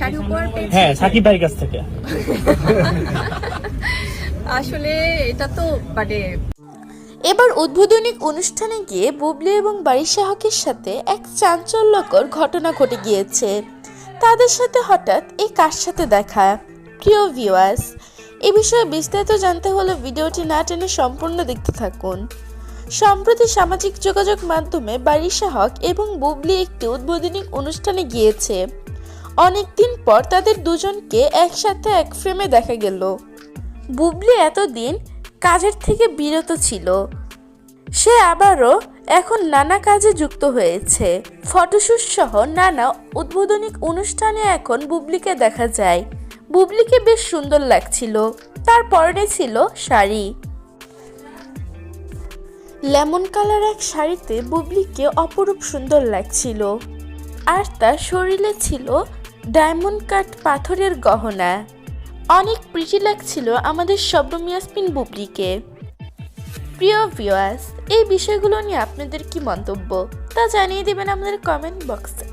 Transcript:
শাড়ি উপহার পেয়েছি হ্যাঁ সাকিব ভাইয়ের কাছ থেকে। আসলে এটা তো মানে এবার উদ্বোধনী অনুষ্ঠানে গিয়ে বুবলি এবং বাড়ির সাহকের সাথে এক চাঞ্চল্যকর ঘটনা ঘটে গিয়েছে। তাদের সাথে হঠাৎ এই কার সাথে দেখা? প্রিয় ভিউয়ার্স এ বিষয়ে বিস্তারিত জানতে হলে ভিডিওটি না টেনে সম্পূর্ণ দেখতে থাকুন। সম্প্রতি সামাজিক যোগাযোগ মাধ্যমে বাড়ির সাহক এবং বুবলি একটি উদ্বোধনী অনুষ্ঠানে গিয়েছে। অনেকদিন পর তাদের দুজনকে একসাথে এক ফ্রেমে দেখা গেল। বুবলি এতদিন কাজের থেকে বিরত ছিল। সে আবারও এখন নানা কাজে যুক্ত হয়েছে। ফটোশুট সহ নানা উদ্বোধনী অনুষ্ঠানে এখন বুবলিকে দেখা যায়। বুবলিকে বেশ সুন্দর লাগছিল। তার পরনে ছিল শাড়ি। লেমন কালার এক শাড়িতে বুবলিকে অপরূপ সুন্দর লাগছিল। আর তার শরীরে ছিল ডায়মন্ড কাট পাথরের গহনা। অনেক প্রিটি লাগছিল আমাদের শব্দ মিয়াসমিন বুবলিকে। প্রিয় ভিউয়ার্স এই বিষয়গুলো নিয়ে আপনাদের কি মন্তব্য তা জানিয়ে দেবেন আমাদের কমেন্ট বক্সে